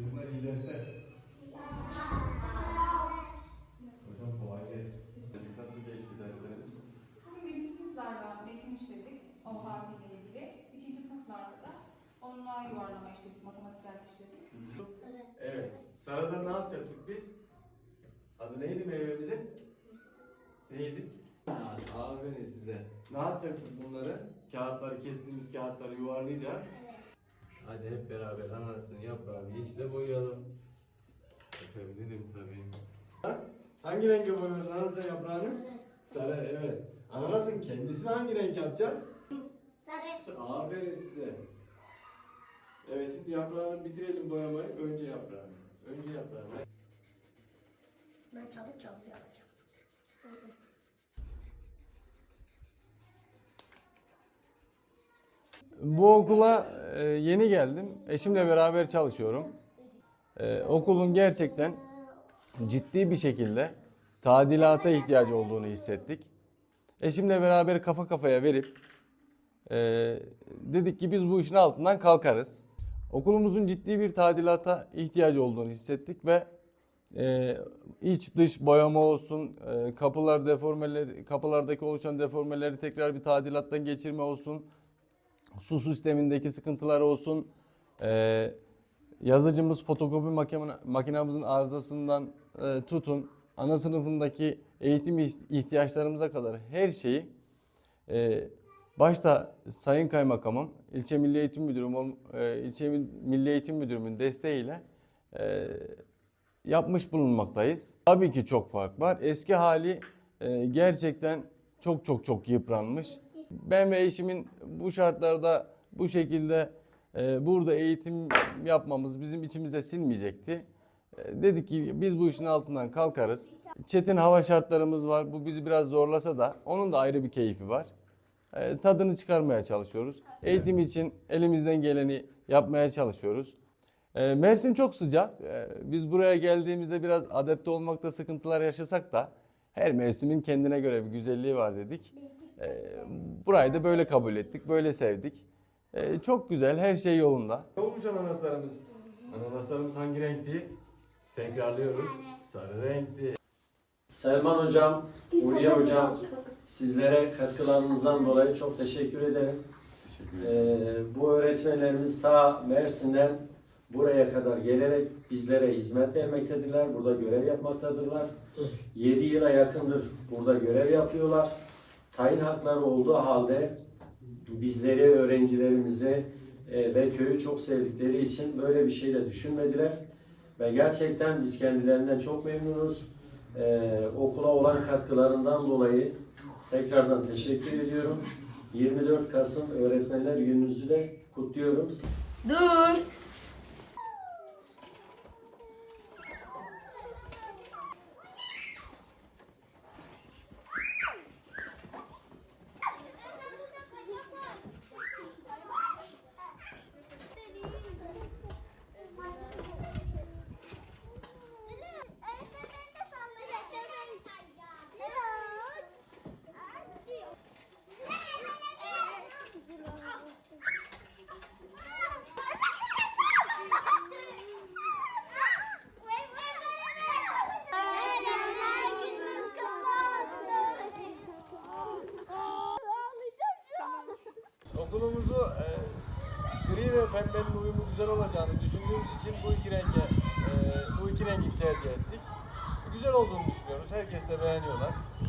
Çocuklar iyileşti. Hocam kolay gelsin. Nasıl geçti derslerimiz? Bugün birinci sınıflarla metin işledik. Avrupa ile ilgili. İkinci sınıflarda da onunla yuvarlama işledik. Matematik dersi işledik. Sarı. Evet. Sarada ne yapacaktık biz? Adı neydi meyvemizin? Neydi? Aferin size. Ne yapacaktık bunları? Kağıtları kestiğimiz kağıtları yuvarlayacağız. Hadi hep beraber ananasın yaprağını yeşile boyayalım. Açabilirim tabii. Hangi renge boyuyoruz ananasın yaprağını? Sarı evet. Ananasın kendisini hangi renk yapacağız? Sarı. Aferin size. Evet şimdi yaprağını bitirelim boyamayı. Önce yaprağını. Önce yaprağını. Ben çabuk çabuk yapacağım. Bu okula e, yeni geldim. Eşimle beraber çalışıyorum. E, okulun gerçekten ciddi bir şekilde tadilata ihtiyacı olduğunu hissettik. Eşimle beraber kafa kafaya verip e, dedik ki biz bu işin altından kalkarız. Okulumuzun ciddi bir tadilata ihtiyacı olduğunu hissettik ve iç dış boyama olsun, kapılar deformeleri, kapılardaki oluşan deformeleri tekrar bir tadilattan geçirme olsun su sistemindeki sıkıntılar olsun, e, yazıcımız fotokopi makine, makinamızın arızasından e, tutun, ana sınıfındaki eğitim iht- ihtiyaçlarımıza kadar her şeyi e, başta Sayın Kaymakamım, İlçe Milli Eğitim Müdürüm, e, İlçe Milli Eğitim Müdürümün desteğiyle e, yapmış bulunmaktayız. Tabii ki çok fark var. Eski hali e, gerçekten çok çok çok yıpranmış. Ben ve eşimin bu şartlarda bu şekilde e, burada eğitim yapmamız bizim içimize sinmeyecekti. E, dedik ki biz bu işin altından kalkarız. Çetin hava şartlarımız var. Bu bizi biraz zorlasa da onun da ayrı bir keyfi var. E, tadını çıkarmaya çalışıyoruz. Eğitim için elimizden geleni yapmaya çalışıyoruz. E, Mersin çok sıcak. E, Biz buraya geldiğimizde biraz adapte olmakta sıkıntılar yaşasak da her mevsimin kendine göre bir güzelliği var dedik. E, Burayı da böyle kabul ettik, böyle sevdik. E, Çok güzel, her şey yolunda. Ne olmuş ananaslarımız? Ananaslarımız hangi renkti? Tekrarlıyoruz. Sarı renkti. Selman Hocam, Uriye Hocam sizlere katkılarınızdan dolayı çok teşekkür ederim. Ee, bu öğretmenlerimiz ta Mersin'den buraya kadar gelerek bizlere hizmet vermektedirler. Burada görev yapmaktadırlar. 7 yıla yakındır burada görev yapıyorlar. Tayin hakları olduğu halde bizleri, öğrencilerimizi e, ve köyü çok sevdikleri için böyle bir şey de düşünmediler. Ve gerçekten biz kendilerinden çok memnunuz. Ee, okula olan katkılarından dolayı tekrardan teşekkür ediyorum. 24 Kasım Öğretmenler Gününüzü de kutluyorum. Dur. Okulumuzu e, gri ve pembenin uyumu güzel olacağını düşündüğümüz için bu iki renge e, bu iki rengi tercih ettik. Güzel olduğunu düşünüyoruz. Herkes de beğeniyorlar.